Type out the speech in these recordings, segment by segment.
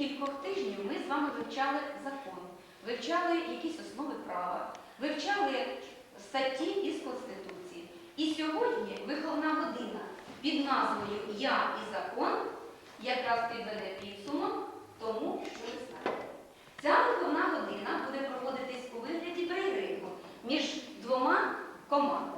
кількох тижнів ми з вами вивчали закон, вивчали якісь основи права, вивчали статті із Конституції. І сьогодні виховна година під назвою Я і закон якраз підведе підсумок тому, що ви знаєте. Ця виховна година буде проводитись у вигляді перериву між двома командами.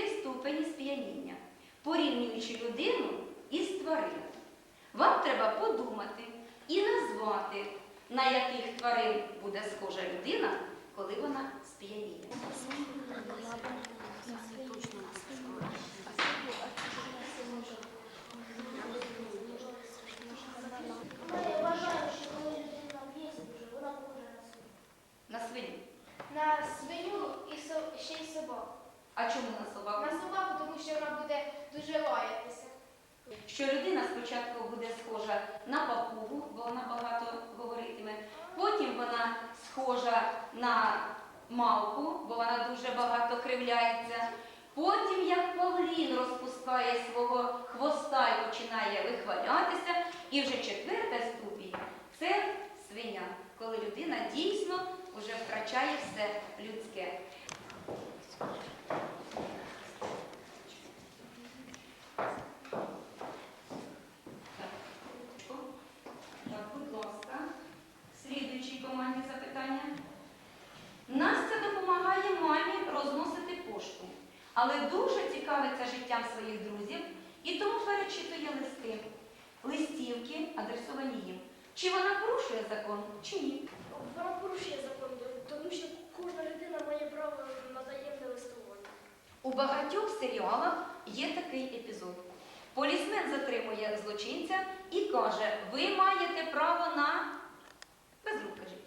Чотири ступені сп'яніння, порівнюючи людину із твариною. Вам треба подумати і назвати, на яких тварин буде схожа людина, коли вона сп'яніє. На свиню і ще й собаку. А чому на собаку? На собаку, тому що вона буде дуже лаятися. Що людина спочатку буде схожа на папугу, бо вона багато говоритиме. Потім вона схожа на мавку, бо вона дуже багато кривляється. Потім, як павлін розпускає свого хвоста і починає вихвалятися. І вже четверта ступінь це свиня, коли людина дійсно вже втрачає все людське. Але дуже цікавиться життям своїх друзів і тому перечитує листи, листівки, адресовані їм. Чи вона порушує закон, чи ні? Вона порушує закон, тому що кожна людина має право на таємне листування. У багатьох серіалах є такий епізод. Полісмен затримує злочинця і каже: ви маєте право на без рук кажіть.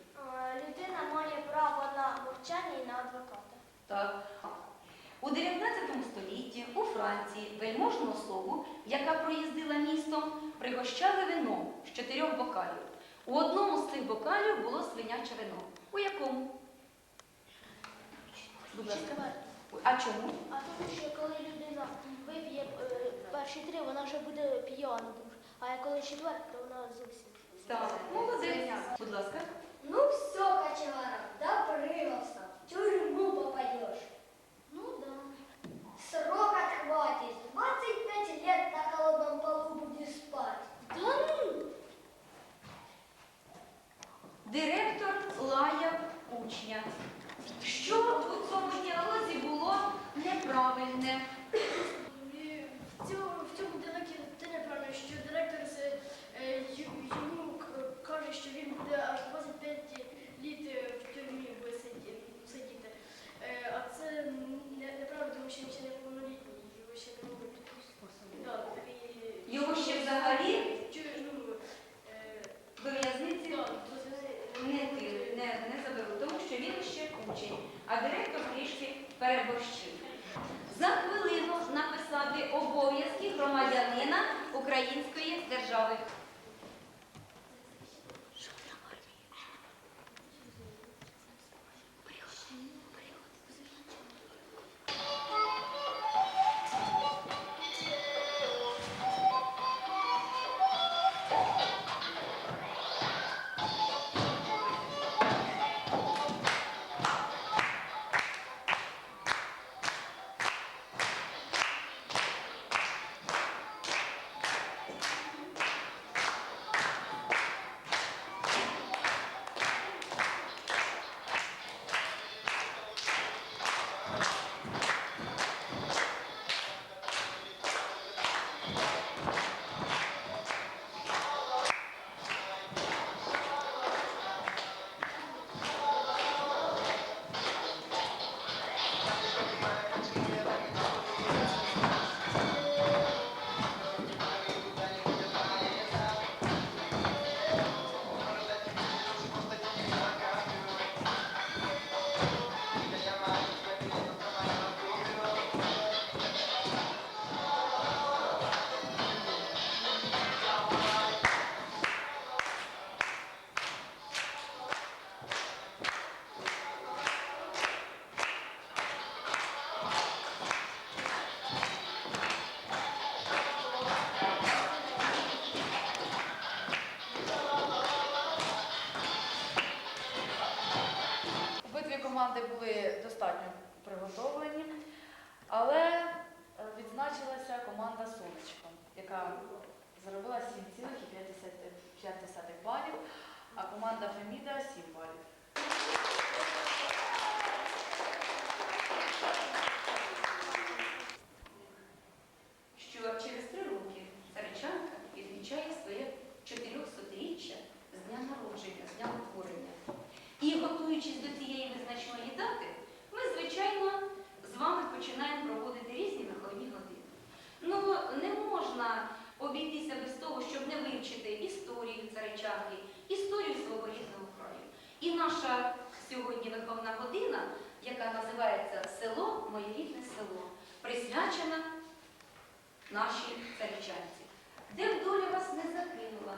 Людина має право на мовчання і на адвоката. Так. У 19 столітті у Франції вельможну особу, яка проїздила містом, пригощали вином з чотирьох бокалів. У одному з цих бокалів було свиняче вино. У якому? Будь ласка. А чому? А тому що коли людина вип'є е, перші три, вона вже буде п'яна. А коли четверта, то вона зовсім. Так, молодець. Будь ласка. Ну все, кочевара, допрыгался. В тюрьму попадешь. Учня. Що у цьому діалозі було неправильне? В цьому, в цьому неправильно, що директор е, йому каже, що він буде аж команди були достатньо приготовлені, але е, відзначилася команда Сонечко, яка заробила 7,5 балів, а команда Феміда 7 балів. Наша сьогодні виховна година, яка називається Село, моє рідне село, присвячена нашій царичанці. Де б доля вас не закинула,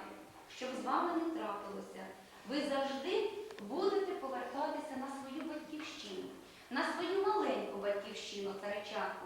щоб з вами не трапилося, ви завжди будете повертатися на свою батьківщину, на свою маленьку батьківщину царичанку.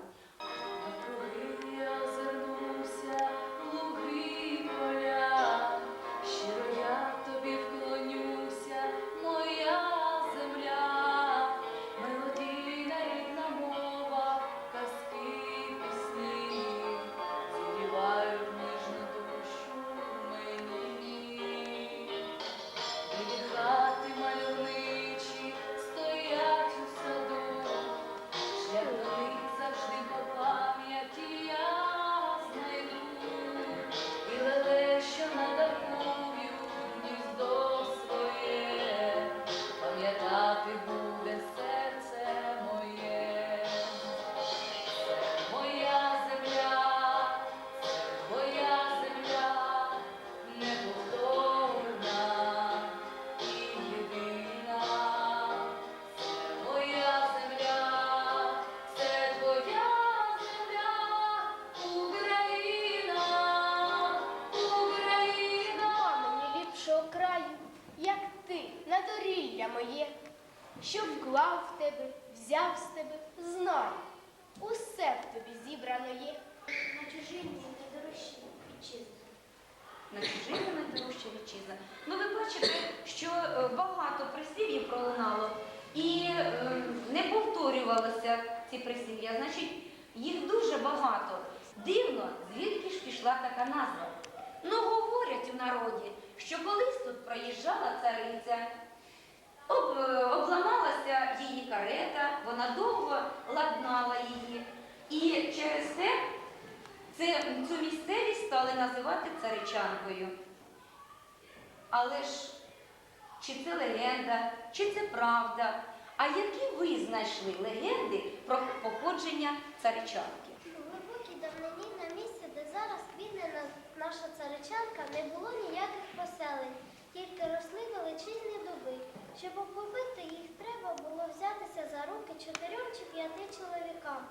Знай, усе в тобі зібрано є. На чужині не дорожчі вітчизни. на чужині найдорожча вітчизна. Ну ви бачите, що е, багато прислів'їв пролунало і е, не повторювалося ці прислів'я. Значить, їх дуже багато. Дивно, звідки ж пішла така назва. Ну, говорять у народі, що колись тут проїжджала цариця, об, е, обламалася її карета, вона довго ладнала її. І через те це, цю місцевість стали називати царичанкою. Але ж чи це легенда, чи це правда? А які ви знайшли легенди про походження царичанки? У глибокій давнині на місці, де зараз квітне наша царичанка, не було ніяких поселень, тільки росли величезні дуби. Щоб обхопити їх, треба було взятися за руки чотирьом чи п'яти чоловікам.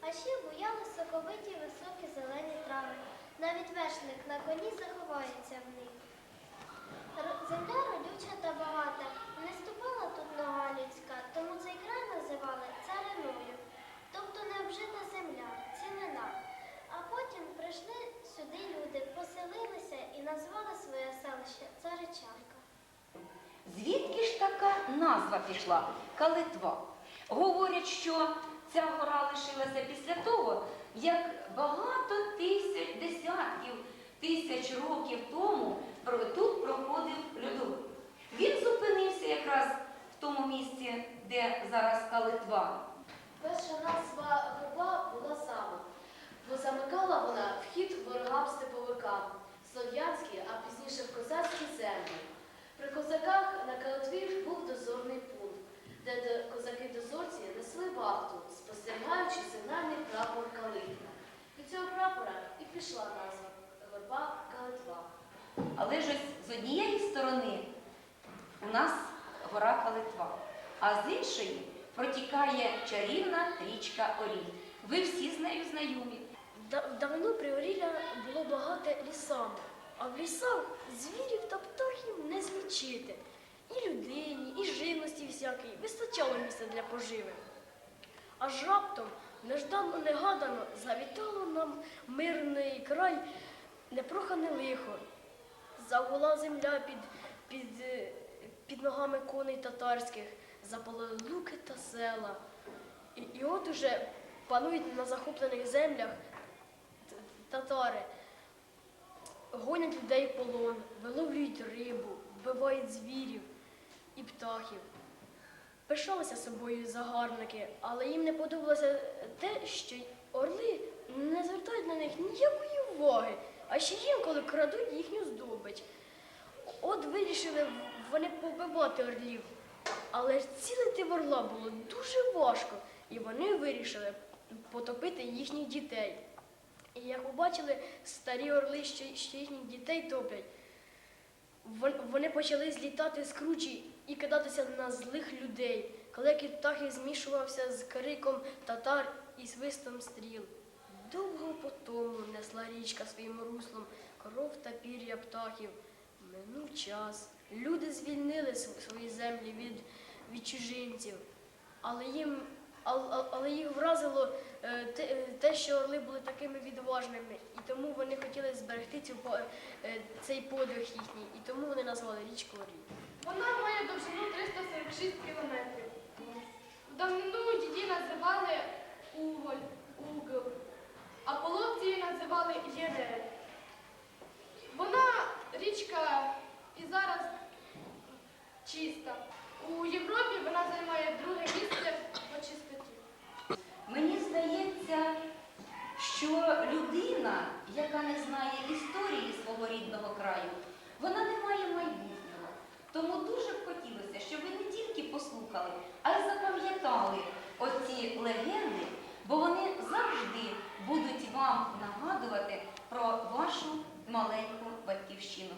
А ще буяли соковиті високі зелені трави. Навіть вершник на коні заховається в них. Земля родюча та багата. Не ступала тут нога людська, тому цей край називали цариною, тобто необжита земля, цілина. А потім прийшли сюди люди, поселилися і назвали своє селище Царичанка. Звідки ж така назва пішла Калитва? Говорять, що ця гора лишилася після того, як багато тисяч, десятків тисяч років тому тут проходив льодовик. Він зупинився якраз в тому місці, де зараз Калитва. Перша назва гриба була сама, бо замикала вона вхід ворогам степовикам, слов'янські, а пізніше в козацькі землі. При козаках на Калитві був дозорний пункт, де до- козаки-дозорці несли вахту, спостерігаючи сигнальний прапор Калитва. Від цього прапора і пішла назва гриба Калитва. Але ж ось з однієї сторони у нас гора Калитва, а з іншої протікає чарівна річка Оріль. Ви всі з нею знайомі. Да- Давно Приорілля було багато лісами, а в лісах звірів та птахів не злічити. І людині, і живності всякої вистачало місця для поживи. Аж раптом, неждано негадано, завітало нам мирний край непрохане лихо. Загула земля під, під, під ногами коней татарських, запалили луки та села. І, і от уже панують на захоплених землях татари, гонять людей полон, виловлюють рибу, вбивають звірів і птахів. Пишалися собою загарбники, але їм не подобалося те, що орли не звертають на них ніякої уваги, а ще інколи крадуть їхню здобич. От вирішили вони побивати орлів. Але ж цілити в було дуже важко, і вони вирішили потопити їхніх дітей. І як побачили старі орли, що, що їхніх дітей топлять, вони почали злітати з кручі і кидатися на злих людей. Калекіт птахи змішувався з криком татар і свистом стріл. Довго по тому несла річка своїм руслом коров та пір'я птахів. Минув час. Люди звільнили свої землі від, від чужинців, але їм ал- ал- але їх вразило е, те, е, що орли були такими відважними, і тому вони хотіли зберегти цю, е, цей подвиг їхній, і тому вони назвали річку Оріль. Вона має довжину 346 кілометрів. В давнину її називали Уголь, Угол, а половці її називали Єрель. Вона річка і зараз чиста. У Європі вона займає друге місце по чистоті. Мені здається, що людина, яка не знає історії свого рідного краю, вона не має майбутнього. Тому дуже б хотілося, щоб ви не тільки послухали, а й запам'ятали оці легенди, бо вони завжди будуть вам нагадувати про вашу маленьку батьківщину.